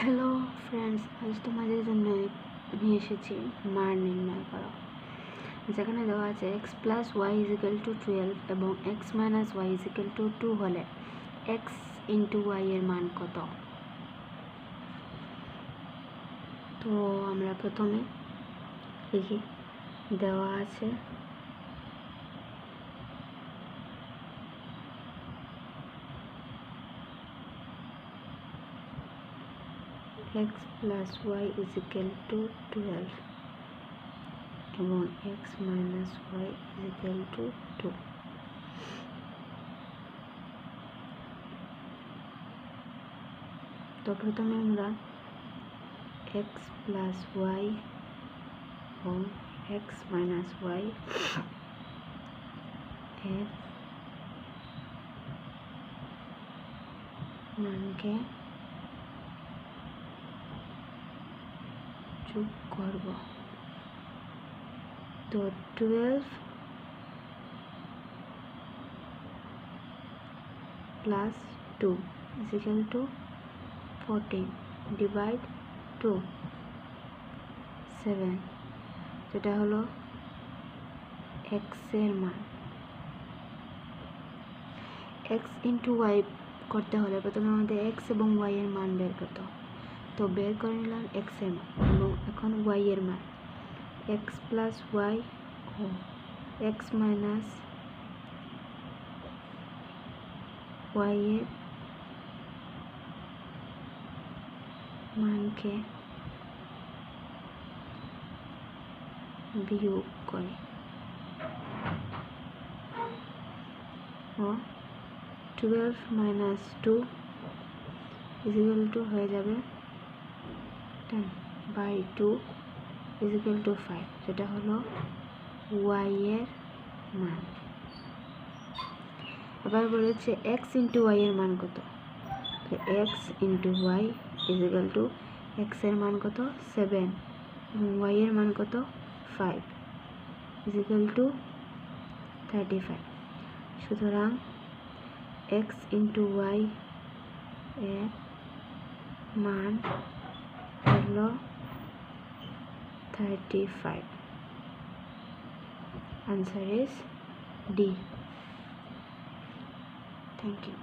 Hello friends আজ তোমাদের জন্য নিয়ে এসেছি মার নির্ণয় করো। যেখানে দেওয়া আছে X plus Y is equal to twelve এবং X minus Y is equal to two হলে এক্স ইন্টু ওয়াই এর মান কত? তো আমরা প্রথমে লিখি দেওয়া আছে X plus Y is equal to twelve এবং X minus Y is equal to two তো প্রথমে আমরা এক্স প্লাস ওয়াই এবং এক্স মাইনাস ওয়াই এর মানকে যোগ করব। তো twelve plus two is equal to fourteen divide two seven যেটা হলো এক্সের মান। এক্স ইন্টু ওয়াই করতে হলে প্রথমে আমাদের এক্স এবং ওয়াই এর মান বের করতে হবে। তো বের করে নিলাম এক্সের মান। এবং এখন ওয়াই এর মান। এক্স প্লাস ওয়াই ও এক্স মাইনাস ওয়াই এর মানকে বিয়োগ করে। ও twelve minus two is equal to হয়ে যাবে by two is equal to five যেটা হলো ওয়াই এর মান। আবার বলেছে এক্স ইন্টু ওয়াই এর মান কত? X into Y is equal to এক্সের মান কত? সেভেন এবং ওয়াই এর মান কত? Five is equal to thirty five সুতরাং এক্স ইন্টু ওয়াই এর মান হলো thirty five answer is D thank you